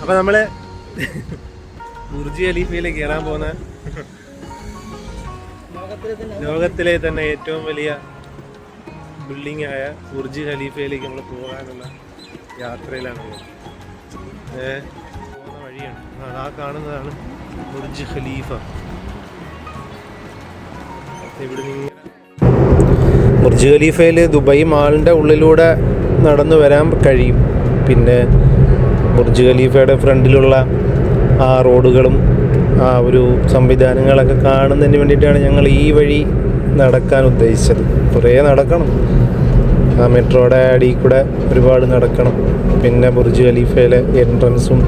അപ്പൊ നമ്മൾ ബുർജി അലീഫയിൽ കയറാൻ പോകുന്ന ലോകത്തിലെ തന്നെ ഏറ്റവും വലിയ ബിൽഡിംഗ് ആയ ബുർജി ഖലീഫയിലേക്ക് നമ്മൾ പോകാനുള്ള യാത്രയിലാണ് പോകുന്ന വഴിയാണ്. ആ, കാണുന്നതാണ് ബുർജ് ഖലീഫ. ഇവിടെ ബുർജ് ഖലീഫയിൽ ദുബായ് മാളിന്റെ ഉള്ളിലൂടെ നടന്നു വരാൻ കഴിയും. പിന്നെ ബുർജ് ഖലീഫയുടെ ഫ്രണ്ടിലുള്ള ആ റോഡുകളും ആ ഒരു സംവിധാനങ്ങളൊക്കെ കാണുന്നതിന് വേണ്ടിയിട്ടാണ് ഞങ്ങൾ ഈ വഴി നടക്കാൻ ഉദ്ദേശിച്ചത്. കുറേ നടക്കണം. ആ മെട്രോയുടെ അടിയിൽ കൂടെ ഒരുപാട് നടക്കണം. പിന്നെ ബുർജ് ഖലീഫയിലെ എൻട്രൻസും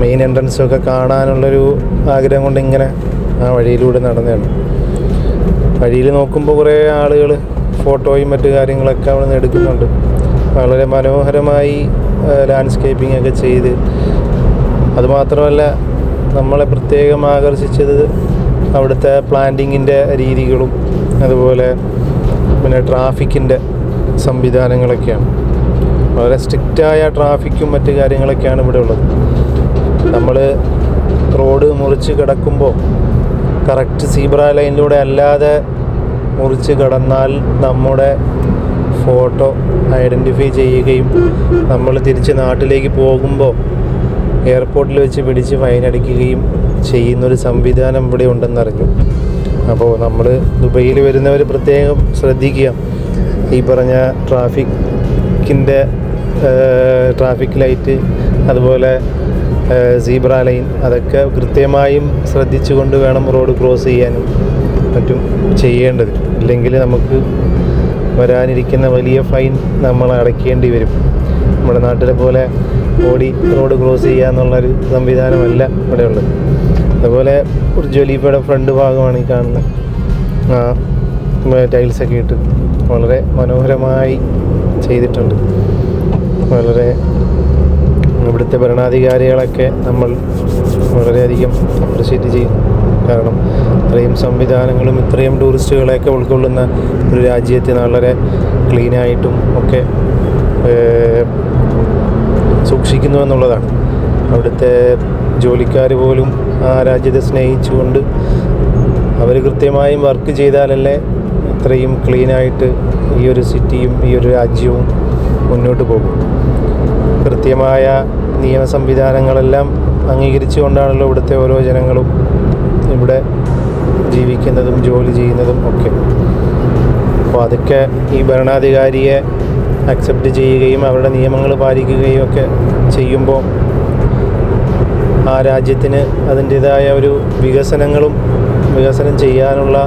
മെയിൻ എൻട്രൻസും ഒക്കെ കാണാനുള്ളൊരു ആഗ്രഹം കൊണ്ട് ഇങ്ങനെ ആ വഴിയിലൂടെ നടന്നതാണ്. വഴിയിൽ നോക്കുമ്പോൾ കുറേ ആളുകൾ ഫോട്ടോയും മറ്റു കാര്യങ്ങളൊക്കെ അവിടെ നിന്ന് എടുക്കുന്നുണ്ട്. വളരെ മനോഹരമായി ലാൻഡ്സ്കേപ്പിംഗ് ഒക്കെ ചെയ്ത്. അതുമാത്രമല്ല നമ്മളെ പ്രത്യേകം ആകർഷിച്ചത് അവിടുത്തെ പ്ലാന്റിങ്ങിന്റെ രീതികളും അതുപോലെ പിന്നെ ട്രാഫിക്കിന്റെ സംവിധാനങ്ങളൊക്കെയാണ്. വളരെ സ്ട്രിക്റ്റായ ട്രാഫിക്കും മറ്റു കാര്യങ്ങളൊക്കെയാണ് ഇവിടെ ഉള്ളത്. നമ്മൾ റോഡ് മുറിച്ച് കിടക്കുമ്പോൾ കറക്റ്റ് സീബ്ര ലൈനിലൂടെ അല്ലാതെ മുറിച്ച് കടന്നാൽ നമ്മുടെ ഫോട്ടോ ഐഡന്റിഫൈ ചെയ്യുകയും നമ്മൾ തിരിച്ച് നാട്ടിലേക്ക് പോകുമ്പോൾ എയർപോർട്ടിൽ വെച്ച് പിടിച്ച് ഫൈൻ അടിക്കുകയും ചെയ്യുന്നൊരു സംവിധാനം ഇവിടെ ഉണ്ടെന്നറിഞ്ഞു. അപ്പോൾ നമ്മൾ ദുബൈയിൽ വരുന്നവർ പ്രത്യേകം ശ്രദ്ധിക്കുക. ഈ പറഞ്ഞ ട്രാഫിക്കിന്റെ ട്രാഫിക് ലൈറ്റ് അതുപോലെ സീബ്ര ലൈൻ അതൊക്കെ കൃത്യമായും ശ്രദ്ധിച്ചുകൊണ്ട് വേണം റോഡ് ക്രോസ് ചെയ്യാനും മറ്റും ചെയ്യേണ്ടത്. ഇല്ലെങ്കിൽ നമുക്ക് വരാനിരിക്കുന്ന വലിയ ഫൈൻ നമ്മൾ അടയ്ക്കേണ്ടി വരും. നമ്മുടെ നാട്ടിലെ പോലെ ഓടി റോഡ് ക്രോസ് ചെയ്യുക എന്നുള്ളൊരു സംവിധാനമല്ല ഇവിടെയുള്ളത് അതുപോലെ ഒരു ഫ്രണ്ട് ഭാഗമാണ് ഈ കാണുന്നത്. ആ ടൈൽസൊക്കെ ഇട്ട് വളരെ മനോഹരമായി ചെയ്തിട്ടുണ്ട്. വളരെ ഇവിടുത്തെ ഭരണാധികാരികളൊക്കെ നമ്മൾ വളരെയധികം അപ്രിഷ്യേറ്റ് ചെയ്യും കാരണം ഇത്രയും സംവിധാനങ്ങളും ഇത്രയും ടൂറിസ്റ്റുകളെയൊക്കെ ഉൾക്കൊള്ളുന്ന ഒരു രാജ്യത്തിന് വളരെ ക്ലീനായിട്ടും ഒക്കെ സൂക്ഷിക്കുന്നു എന്നുള്ളതാണ്. അവിടുത്തെ ജോലിക്കാർ പോലും ആ രാജ്യത്തെ സ്നേഹിച്ചുകൊണ്ട് അവർ കൃത്യമായും വർക്ക് ചെയ്താലല്ലേ ഇത്രയും ക്ലീനായിട്ട് ഈ ഒരു സിറ്റിയും ഈ ഒരു രാജ്യവും മുന്നോട്ട് പോകും. കൃത്യമായ നിയമ സംവിധാനങ്ങളെല്ലാം അംഗീകരിച്ചുകൊണ്ടാണല്ലോ ഇവിടുത്തെ ഓരോ ജനങ്ങളും ഇവിടെ ജീവിക്കുന്നതും ജോലി ചെയ്യുന്നതും ഒക്കെ. അപ്പോൾ അതൊക്കെ ഈ ഭരണാധികാരിയെ അക്സെപ്റ്റ് ചെയ്യുകയും അവരുടെ നിയമങ്ങൾ പാലിക്കുകയും ഒക്കെ ചെയ്യുമ്പോൾ ആ രാജ്യത്തിന് അതിന്റേതായ ഒരു വികസനങ്ങളും വികസനം ചെയ്യാനുള്ള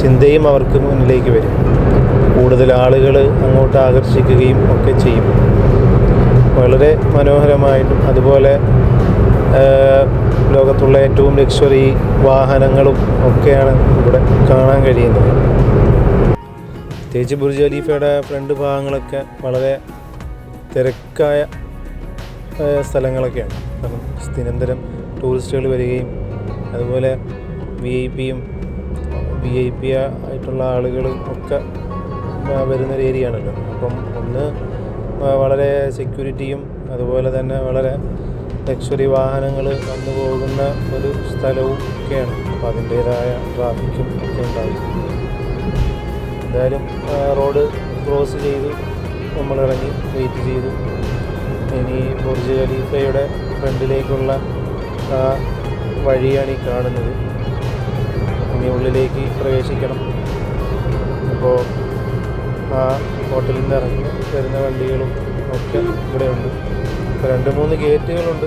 ചിന്തയും അവർക്ക് മുന്നിലേക്ക് വരും. കൂടുതൽ ആളുകൾ അങ്ങോട്ട് ആകർഷിക്കുകയും ഒക്കെ ചെയ്യും. വളരെ മനോഹരമായിട്ടും അതുപോലെ ലോകത്തുള്ള ഏറ്റവും ലക്ഷറി വാഹനങ്ങളും ഒക്കെയാണ് ഇവിടെ കാണാൻ കഴിയുന്നത്. പ്രത്യേകിച്ച് ബുർജ് ഖലീഫയുടെ ഫ്രണ്ട് ഭാഗങ്ങളൊക്കെ വളരെ തിരക്കായ സ്ഥലങ്ങളൊക്കെയാണ്. കാരണം നിരന്തരം ടൂറിസ്റ്റുകൾ വരികയും അതുപോലെ വി ഐ പിയും വി ഐ പി ആയിട്ടുള്ള ആളുകൾ ഒക്കെ വരുന്ന വരുന്നൊരു ഏരിയ ആണല്ലോ അപ്പം ഒന്ന് വളരെ സെക്യൂരിറ്റിയും അതുപോലെ തന്നെ വളരെ ലക്ഷറി വാഹനങ്ങൾ വന്നു പോകുന്ന ഒരു സ്ഥലവും ഒക്കെയാണ്. അപ്പോൾ അതിന്റേതായ ട്രാഫിക്കും ഒക്കെ ഉണ്ടാവും എന്തായാലും റോഡ് ക്രോസ് ചെയ്ത് നമ്മൾ ഇറങ്ങി വെയിറ്റ് ചെയ്തു. ഇനി ബുർജ് ഖലീഫയുടെ ഫ്രണ്ടിലേക്കുള്ള ആ വഴിയാണ് ഈ കാണുന്നത്. ഇനി ഉള്ളിലേക്ക് പ്രവേശിക്കണം. അപ്പോൾ ആ ഹോട്ടലിൽ നിന്ന് ഇറങ്ങി വരുന്ന വണ്ടികളും ഒക്കെ ഇവിടെ ഉണ്ട്. രണ്ട് മൂന്ന് ഗേറ്റുകളുണ്ട്.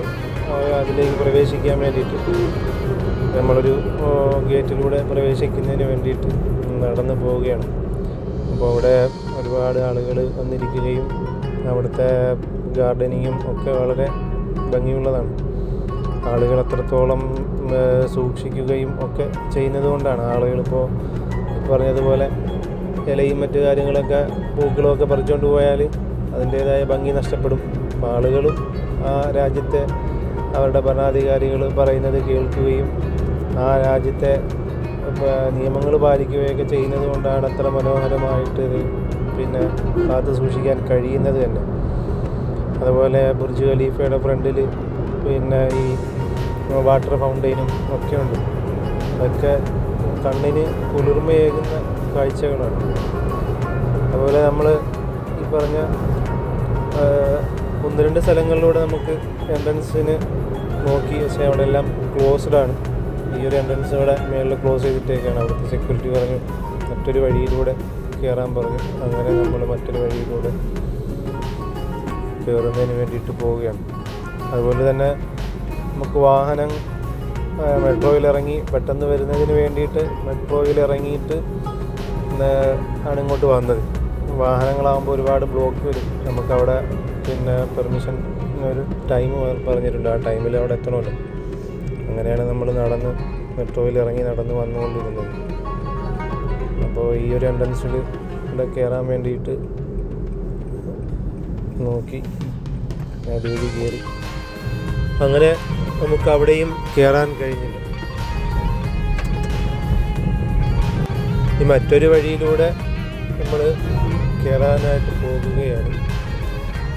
അതിലേക്ക് പ്രവേശിക്കാൻ വേണ്ടിയിട്ട്. നമ്മളൊരു ഗേറ്റിലൂടെ പ്രവേശിക്കുന്നതിന് വേണ്ടിയിട്ട് നടന്നു പോവുകയാണ്. അപ്പോൾ അവിടെ ഒരുപാട് ആളുകൾ വന്നിരിക്കുകയും അവിടുത്തെ ഗാർഡനിങ്ങും ഒക്കെ വളരെ ഭംഗിയുള്ളതാണ്. ആളുകൾ അത്രത്തോളം സൂക്ഷിക്കുകയും ഒക്കെ ചെയ്യുന്നത് കൊണ്ടാണ്. ആളുകളിപ്പോൾ പറഞ്ഞതുപോലെ ഇലയും മറ്റു കാര്യങ്ങളൊക്കെ പൂക്കളൊക്കെ പറിച്ചുകൊണ്ട് പോയാൽ അതിന്റേതായ ഭംഗി നഷ്ടപ്പെടും. ആളുകളും ആ രാജ്യത്തെ അവരുടെ ഭരണാധികാരികൾ പറയുന്നത് കേൾക്കുകയും ആ രാജ്യത്തെ നിയമങ്ങൾ പാലിക്കുകയൊക്കെ ചെയ്യുന്നത് കൊണ്ടാണ് അത്ര മനോഹരമായിട്ട് പിന്നെ കാത്തു സൂക്ഷിക്കാൻ കഴിയുന്നത് തന്നെ. അതുപോലെ ബുർജ് ഖലീഫയുടെ ഫ്രണ്ടിൽ പിന്നെ ഈ വാട്ടർ ഫൗണ്ടെയിനും ഒക്കെ ഉണ്ട്. അതൊക്കെ കണ്ണിന് കുളിർമയേകുന്ന കാഴ്ചകളാണ്. അതുപോലെ നമ്മൾ ഈ പറഞ്ഞ ഒന്ന് രണ്ട് സ്ഥലങ്ങളിലൂടെ നമുക്ക് എൻട്രൻസിന് നോക്കി പക്ഷേ അവിടെ എല്ലാം ക്ലോസ്ഡ് ആണ്. ഈ ഒരു എൻട്രൻസ് ഇവിടെ മേളിൽ ക്ലോസ് ചെയ്തിട്ടേക്കാണ് അവിടുത്തെ സെക്യൂരിറ്റി പറഞ്ഞു. മറ്റൊരു വഴിയിലൂടെ കയറാൻ പറഞ്ഞു. അങ്ങനെ നമ്മൾ മറ്റൊരു വഴിയിലൂടെ കയറുന്നതിന് വേണ്ടിയിട്ട് പോവുകയാണ്. അതുപോലെ തന്നെ നമുക്ക് വാഹനം മെട്രോയിൽ ഇറങ്ങി പെട്ടെന്ന് വരുന്നതിന് വേണ്ടിയിട്ട് മെട്രോയിൽ ഇറങ്ങിയിട്ട് ആണ് ഇങ്ങോട്ട് വന്നത്. വാഹനങ്ങളാകുമ്പോൾ ഒരുപാട് ബ്ലോക്ക് വരും. നമുക്കവിടെ പിന്നെ പെർമിഷൻ ഒരു ടൈം പറഞ്ഞിട്ടുണ്ട്. ആ ടൈമിൽ അവിടെ എത്തണമല്ലോ. അങ്ങനെയാണ് നമ്മൾ നടന്ന് മെട്രോയിൽ ഇറങ്ങി നടന്ന് വന്നുകൊണ്ടിരുന്നത്. അപ്പോൾ ഈ ഒരു എൻട്രൻസിൽ ഇവിടെ കയറാൻ വേണ്ടിയിട്ട് നോക്കി അതുവഴി കയറി അങ്ങനെ നമുക്ക് അവിടെയും കയറാൻ കഴിഞ്ഞില്ല. ഈ മറ്റൊരു വഴിയിലൂടെ നമ്മൾ കയറാനായിട്ട് പോകുകയാണ്.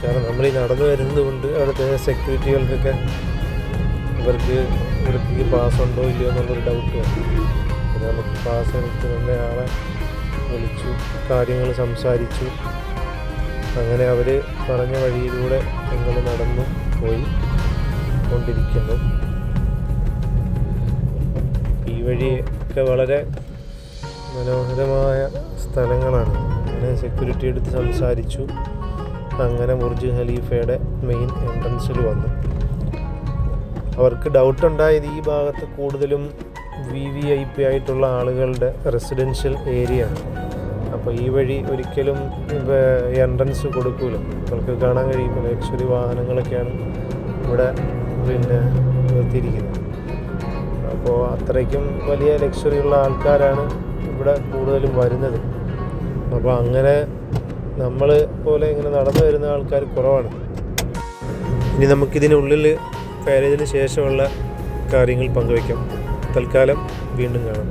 കാരണം നമ്മൾ ഈ നടന്നു വരുന്നത് കൊണ്ട് അവിടുത്തെ സെക്യൂരിറ്റികൾക്കൊക്കെ ഇവർക്ക് ഇവർക്ക് പാസ് ഉണ്ടോ ഇല്ലയോ എന്നുള്ളൊരു ഡൗട്ട് വന്നു. പിന്നെ നമുക്ക് പാസ് എടുക്കുന്ന ആളെ വിളിച്ചു കാര്യങ്ങൾ സംസാരിച്ചു. അങ്ങനെ അവർ പറഞ്ഞ വഴിയിലൂടെ ഞങ്ങൾ നടന്നു പോയി കൊണ്ടിരിക്കുന്നു. ഈ വഴിയൊക്കെ വളരെ മനോഹരമായ സ്ഥലങ്ങളാണ്. അങ്ങനെ സെക്യൂരിറ്റി എടുത്ത് സംസാരിച്ചു. അങ്ങനെ ബുർജ് ഖലീഫയുടെ മെയിൻ എൻട്രൻസിൽ വന്നു. അവർക്ക് ഡൗട്ട് ഉണ്ടായത് ഈ ഭാഗത്ത് കൂടുതലും വി വി ഐ പി ആയിട്ടുള്ള ആളുകളുടെ റെസിഡൻഷ്യൽ ഏരിയ ആണ്. അപ്പോൾ ഈ വഴി ഒരിക്കലും എൻട്രൻസ് കൊടുക്കൂല. നമുക്ക് കാണാൻ കഴിയും ലക്ഷറി വാഹനങ്ങളൊക്കെയാണ് ഇവിടെ പിന്നെ നിർത്തിയിരിക്കുന്നത്. അപ്പോൾ അത്രയ്ക്കും വലിയ ലക്ഷറിയുള്ള ആൾക്കാരാണ് ഇവിടെ കൂടുതലും വരുന്നത്. അപ്പോൾ അങ്ങനെ നമ്മൾ പോലെ ഇങ്ങനെ നടന്നു വരുന്ന ആൾക്കാർ കുറവാണ്. ഇനി നമുക്കിതിനുള്ളിൽ കയറിയതിന് ശേഷമുള്ള കാര്യങ്ങൾ പങ്കുവയ്ക്കാം. തൽക്കാലം വീണ്ടും കാണാം.